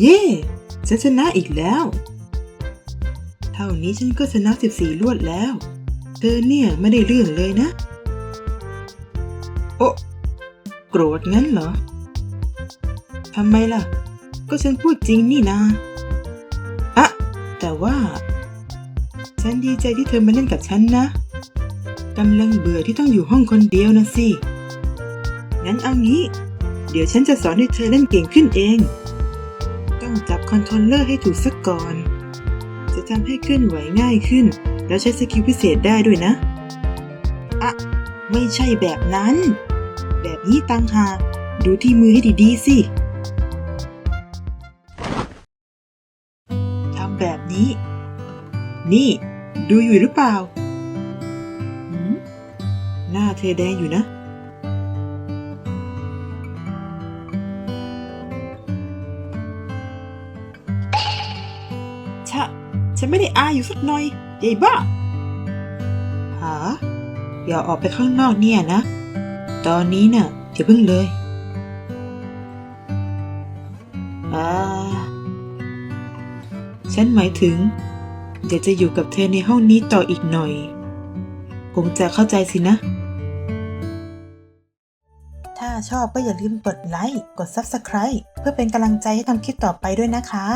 เย่ฉันชนะอีกแล้ว เท่านี้ฉันก็ชนะ 14 ลวดแล้ว เธอเนี่ยไม่ได้เรื่องเลยนะ โอ้โกรธงั้นเหรอทำไมล่ะ ก็ฉันพูดจริงนี่นาอะแต่ว่า ฉันดีใจที่เธอมาเล่นกับฉันนะกำลังเบื่อที่ต้องอยู่ห้องคนเดียวนะสิงั้นเอางี้ เดี๋ยวฉันจะสอนให้เธอเล่นเก่งขึ้นเอง ต้องจับคอนโทรลเลอร์ให้ถูกสักก่อน จะทำให้เคลื่อนไหวง่ายขึ้น แล้วใช้สกิลพิเศษได้ด้วยนะ อะ ไม่ใช่แบบนั้น แบบนี้ตังหากดูที่มือให้ดีๆสิทำแบบนี้ นี่ ดูอยู่หรือเปล่าหืมหน้าเธอแดงอยู่นะ ฉันไม่ได้อายอยู่สักหน่อยยายบ้าหาอย่าออกไปข้างนอกเนี่ยนะ ตอนนี้น่ะอย่าเพิ่งเลยอ่าฉันหมายถึงอยากจะอยู่กับเธอในห้องนี้ต่ออีกหน่อย คงจะเข้าใจสินะ ถ้าชอบก็อย่าลืมกดไลค์ กด Subscribe เพื่อเป็นกำลังใจให้ทำคลิปต่อไปด้วยนะคะ